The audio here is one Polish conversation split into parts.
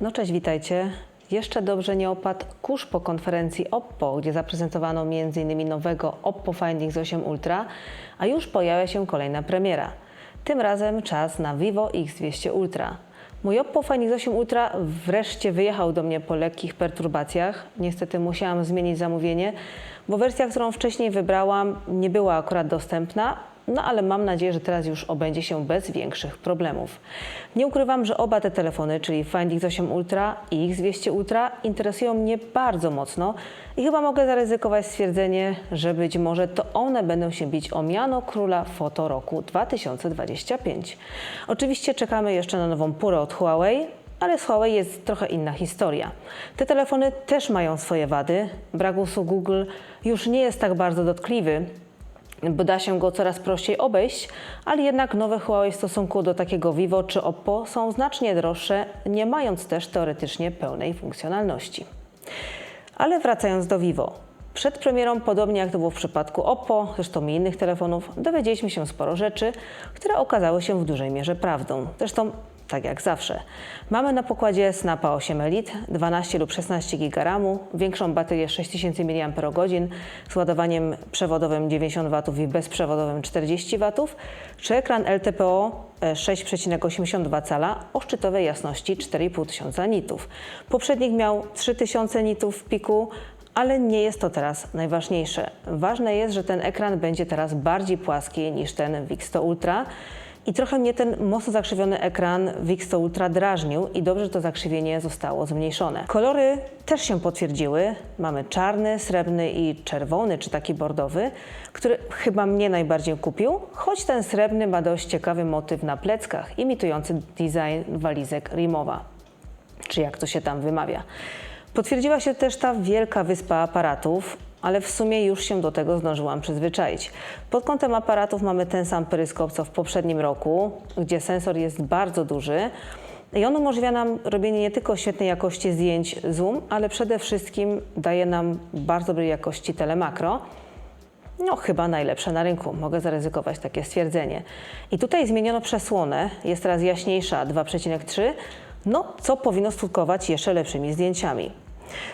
No cześć, witajcie. Jeszcze dobrze nie opadł kurz po konferencji Oppo, gdzie zaprezentowano m.in. nowego Oppo Find X8 Ultra, a już pojawia się kolejna premiera. Tym razem czas na Vivo X200 Ultra. Mój Oppo Find X8 Ultra wreszcie wyjechał do mnie po lekkich perturbacjach. Niestety musiałam zmienić zamówienie, bo wersja, którą wcześniej wybrałam, nie była akurat dostępna, no ale mam nadzieję, że teraz już obędzie się bez większych problemów. Nie ukrywam, że oba te telefony, czyli Find X8 Ultra i X200 Ultra, interesują mnie bardzo mocno i chyba mogę zaryzykować stwierdzenie, że być może to one będą się bić o miano króla foto roku 2025. Oczywiście czekamy jeszcze na nową purę od Huawei, ale z Huawei jest trochę inna historia. Te telefony też mają swoje wady. Brak usług Google już nie jest tak bardzo dotkliwy, bo da się go coraz prościej obejść, ale jednak nowe Huawei w stosunku do takiego Vivo czy Oppo są znacznie droższe, nie mając też teoretycznie pełnej funkcjonalności. Ale wracając do Vivo. Przed premierą, podobnie jak to było w przypadku Oppo, zresztą i innych telefonów, dowiedzieliśmy się sporo rzeczy, które okazały się w dużej mierze prawdą. Zresztą tak jak zawsze. Mamy na pokładzie Snapa 8 Elite, 12 lub 16 GB większą baterię 6000 mAh z ładowaniem przewodowym 90 W i bezprzewodowym 40 W, czy ekran LTPO e, 6,82 cala o szczytowej jasności 4500 nitów. Poprzednik miał 3000 nitów w piku, ale nie jest to teraz najważniejsze. Ważne jest, że ten ekran będzie teraz bardziej płaski niż ten w X100 Ultra. I trochę mnie ten mocno zakrzywiony ekran X100 Ultra drażnił i dobrze, że to zakrzywienie zostało zmniejszone. Kolory też się potwierdziły. Mamy czarny, srebrny i czerwony, czy taki bordowy, który chyba mnie najbardziej kupił, choć ten srebrny ma dość ciekawy motyw na pleckach, imitujący design walizek Rimowa, czy jak to się tam wymawia. Potwierdziła się też ta wielka wyspa aparatów, ale w sumie już się do tego zdążyłam przyzwyczaić. Pod kątem aparatów mamy ten sam peryskop co w poprzednim roku, gdzie sensor jest bardzo duży i on umożliwia nam robienie nie tylko świetnej jakości zdjęć zoom, ale przede wszystkim daje nam bardzo dobrej jakości telemakro. No, chyba najlepsze na rynku. Mogę zaryzykować takie stwierdzenie. I tutaj zmieniono przesłonę, jest teraz jaśniejsza 2,3, no co powinno skutkować jeszcze lepszymi zdjęciami.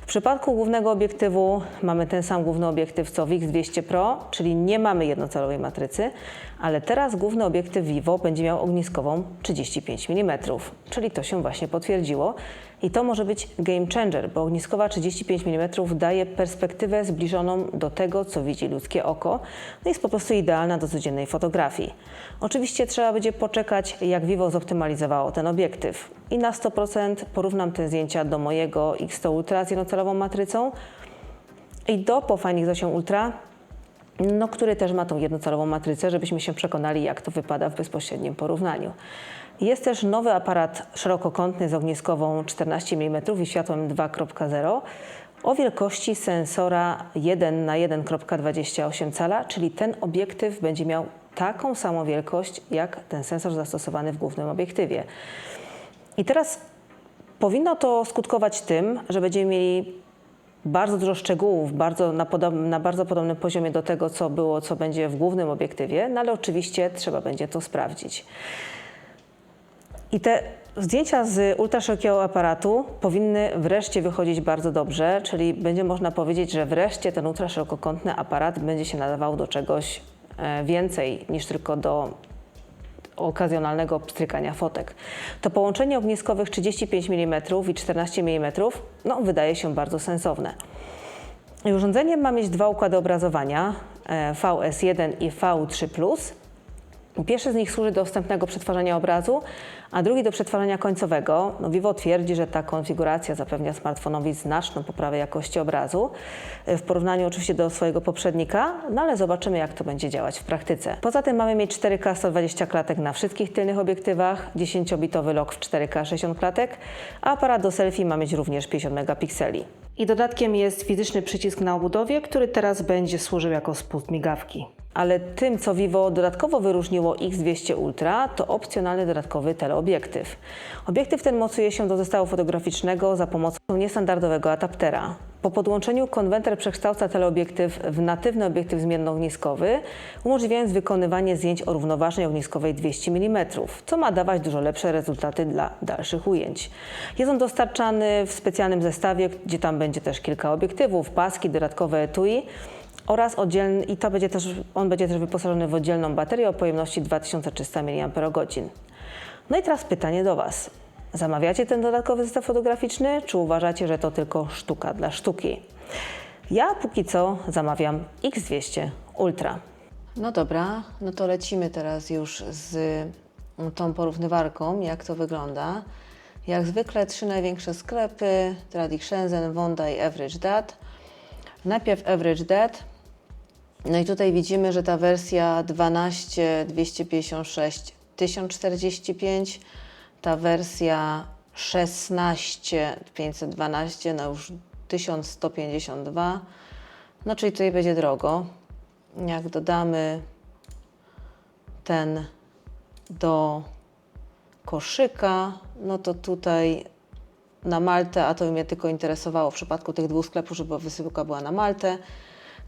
W przypadku głównego obiektywu mamy ten sam główny obiektyw co w X200 Pro, czyli nie mamy jednocelowej matrycy, ale teraz główny obiektyw Vivo będzie miał ogniskową 35 mm, czyli to się właśnie potwierdziło. I to może być game changer, bo ogniskowa 35 mm daje perspektywę zbliżoną do tego, co widzi ludzkie oko, no jest po prostu idealna do codziennej fotografii. Oczywiście trzeba będzie poczekać, jak Vivo zoptymalizowało ten obiektyw. I na 100% porównam te zdjęcia do mojego X100 Ultra z jednocelową matrycą i do po Find X8 Ultra, no, który też ma tą jednocelową matrycę, żebyśmy się przekonali, jak to wypada w bezpośrednim porównaniu. Jest też nowy aparat szerokokątny z ogniskową 14 mm i światłem 2.0 o wielkości sensora 1 na 1.28 cala, czyli ten obiektyw będzie miał taką samą wielkość jak ten sensor zastosowany w głównym obiektywie. I teraz powinno to skutkować tym, że będziemy mieli bardzo dużo szczegółów, bardzo na, na bardzo podobnym poziomie do tego, co było, co będzie w głównym obiektywie, no ale oczywiście trzeba będzie to sprawdzić. I te zdjęcia z ultraszerokiego aparatu powinny wreszcie wychodzić bardzo dobrze, czyli będzie można powiedzieć, że wreszcie ten ultraszerokokątny aparat będzie się nadawał do czegoś e, więcej niż tylko do okazjonalnego pstrykania fotek. To połączenie ogniskowych 35 mm i 14 mm no, wydaje się bardzo sensowne. Urządzenie ma mieć dwa układy obrazowania e, VS1 i V3+. Pierwszy z nich służy do wstępnego przetwarzania obrazu, a drugi do przetwarzania końcowego. No, Vivo twierdzi, że ta konfiguracja zapewnia smartfonowi znaczną poprawę jakości obrazu e, w porównaniu oczywiście do swojego poprzednika, no ale zobaczymy jak to będzie działać w praktyce. Poza tym mamy mieć 4K 120 klatek na wszystkich tylnych obiektywach, 10-bitowy lock w 4K 60 klatek, a aparat do selfie ma mieć również 50 megapikseli. I dodatkiem jest fizyczny przycisk na obudowie, który teraz będzie służył jako spust migawki. Ale tym, co Vivo dodatkowo wyróżniło X200 Ultra, to opcjonalny dodatkowy teleobiektyw. Obiektyw ten mocuje się do zestawu fotograficznego za pomocą niestandardowego adaptera. Po podłączeniu konwerter przekształca teleobiektyw w natywny obiektyw zmiennoogniskowy, umożliwiając wykonywanie zdjęć o równoważnej ogniskowej 200 mm, co ma dawać dużo lepsze rezultaty dla dalszych ujęć. Jest on dostarczany w specjalnym zestawie, gdzie tam będzie też kilka obiektywów, paski, dodatkowe etui oraz oddzielny, i to będzie też, on będzie też wyposażony w oddzielną baterię o pojemności 2300 mAh. No i teraz pytanie do Was. Zamawiacie ten dodatkowy zestaw fotograficzny, czy uważacie, że to tylko sztuka dla sztuki? Ja póki co zamawiam X200 Ultra. No dobra, no to lecimy teraz już z tą porównywarką, jak to wygląda. Jak zwykle trzy największe sklepy, Trading Shenzhen, Wonda i Average Dat. Najpierw Average Dat. No i tutaj widzimy, że ta wersja 12 256 1045, ta wersja 16 512 no już 1152. No czyli tutaj będzie drogo. Jak dodamy ten do koszyka, no to tutaj na Maltę, a to mnie tylko interesowało w przypadku tych dwóch sklepów, żeby wysyłka była na Maltę,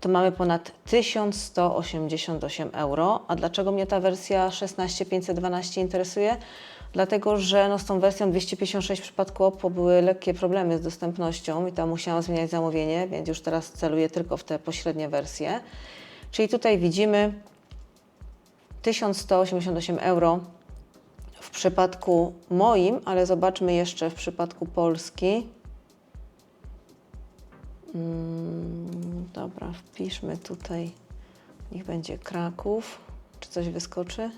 to mamy ponad 1188 euro. A dlaczego mnie ta wersja 16512 interesuje? Dlatego, że no z tą wersją 256 w przypadku Oppo były lekkie problemy z dostępnością i tam musiałam zmieniać zamówienie, więc już teraz celuję tylko w te pośrednie wersje. Czyli tutaj widzimy 1188 euro w przypadku moim, ale zobaczmy jeszcze w przypadku Polski. Mm, dobra, wpiszmy tutaj, niech będzie Kraków. Czy coś wyskoczy?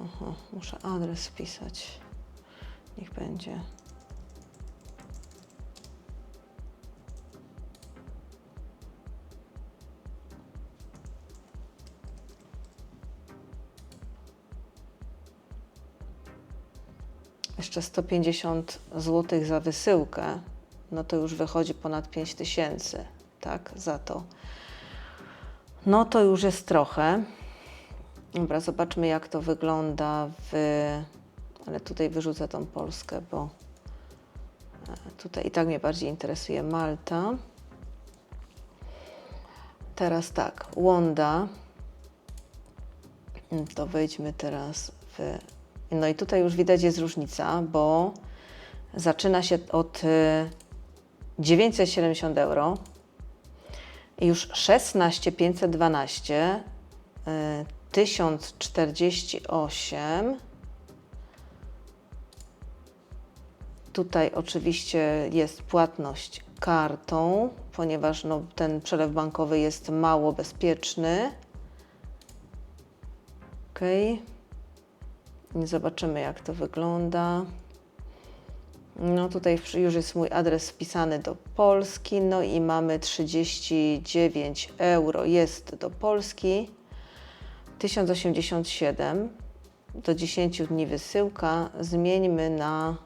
Aha, muszę adres wpisać. Niech będzie. Jeszcze 150 zł za wysyłkę, no to już wychodzi ponad 5 tysięcy, tak, za to. No to już jest trochę. Dobra, zobaczmy jak to wygląda w... Ale tutaj wyrzucę tą Polskę, bo e, tutaj i tak mnie bardziej interesuje Malta. Teraz tak, Łonda. Mm, To wejdźmy teraz w... No i tutaj już widać jest różnica, bo zaczyna się od y, 970 euro i już 16 512 y, 1048 Tutaj oczywiście jest płatność kartą, ponieważ no, ten przelew bankowy jest mało bezpieczny. Ok. Zobaczymy, jak to wygląda. No tutaj już jest mój adres wpisany do Polski, no i mamy 39 euro. Jest do Polski, 1087 do 10 dni wysyłka, zmieńmy na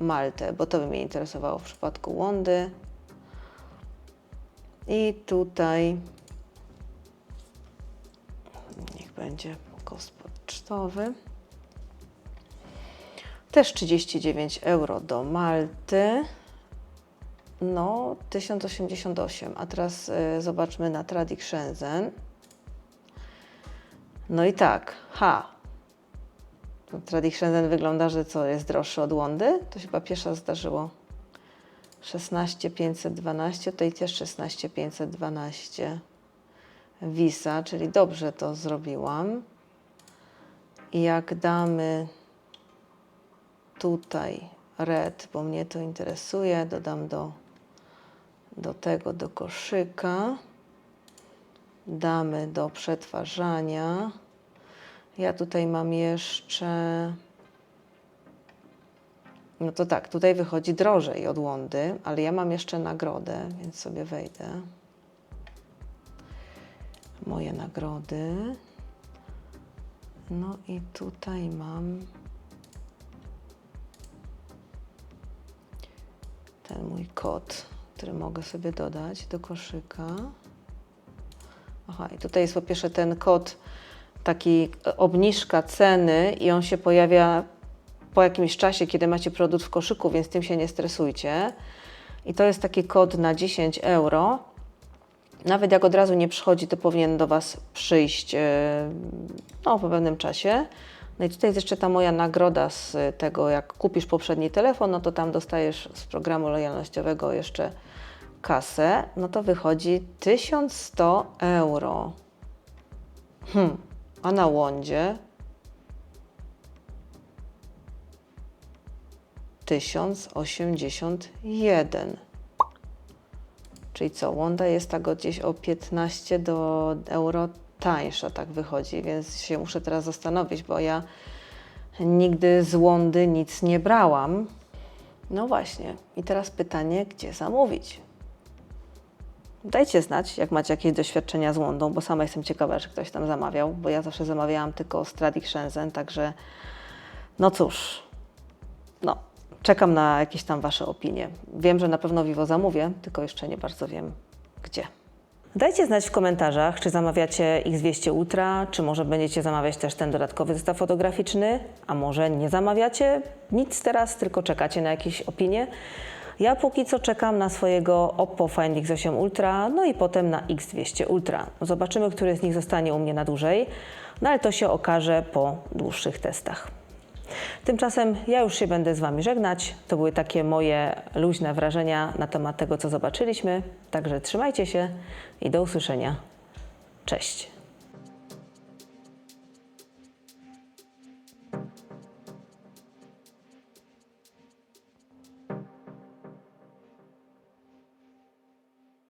Maltę, bo to by mnie interesowało w przypadku Łądy. I tutaj niech będzie koszt pocztowy. Też 39 euro do Malty. No, 1088. A teraz y, zobaczmy na Trading Shenzhen. No i tak, ha. Trading Shenzhen wygląda, że co, jest droższy od Łądy? To się chyba pierwsza zdarzyło. 16512, tutaj też 16512 Visa, czyli dobrze to zrobiłam. I jak damy tutaj red, bo mnie to interesuje, dodam do, do tego, do koszyka. Damy do przetwarzania. Ja tutaj mam jeszcze. No to tak, tutaj wychodzi drożej od Łądy, ale ja mam jeszcze nagrodę, więc sobie wejdę. Moje nagrody. No i tutaj mam ten mój kod, który mogę sobie dodać do koszyka. Aha, i tutaj jest po pierwsze ten kod, taki e, obniżka ceny i on się pojawia po jakimś czasie, kiedy macie produkt w koszyku, więc tym się nie stresujcie. I to jest taki kod na 10 euro. Nawet jak od razu nie przychodzi, to powinien do Was przyjść e, no, po pewnym czasie. No i tutaj jest jeszcze ta moja nagroda z tego, jak kupisz poprzedni telefon, no to tam dostajesz z programu lojalnościowego jeszcze kasę. No to wychodzi 1100 euro. Hmm. A na łądzie 1081. Czyli co, Łąda jest tak gdzieś o 15 do euro tańsza, tak wychodzi, więc się muszę teraz zastanowić, bo ja nigdy z Łądy nic nie brałam. No właśnie, i teraz pytanie, gdzie zamówić? Dajcie znać, jak macie jakieś doświadczenia z Łądą, bo sama jestem ciekawa, czy ktoś tam zamawiał, bo ja zawsze zamawiałam tylko z Tradik Shenzhen, także no cóż, no, czekam na jakieś tam Wasze opinie. Wiem, że na pewno Vivo zamówię, tylko jeszcze nie bardzo wiem gdzie. Dajcie znać w komentarzach, czy zamawiacie X200 Ultra, czy może będziecie zamawiać też ten dodatkowy zestaw fotograficzny, a może nie zamawiacie nic teraz, tylko czekacie na jakieś opinie. Ja póki co czekam na swojego Oppo Find X8 Ultra, no i potem na X200 Ultra. Zobaczymy, który z nich zostanie u mnie na dłużej, no ale to się okaże po dłuższych testach. Tymczasem ja już się będę z Wami żegnać. To były takie moje luźne wrażenia na temat tego, co zobaczyliśmy. Także trzymajcie się i do usłyszenia. Cześć.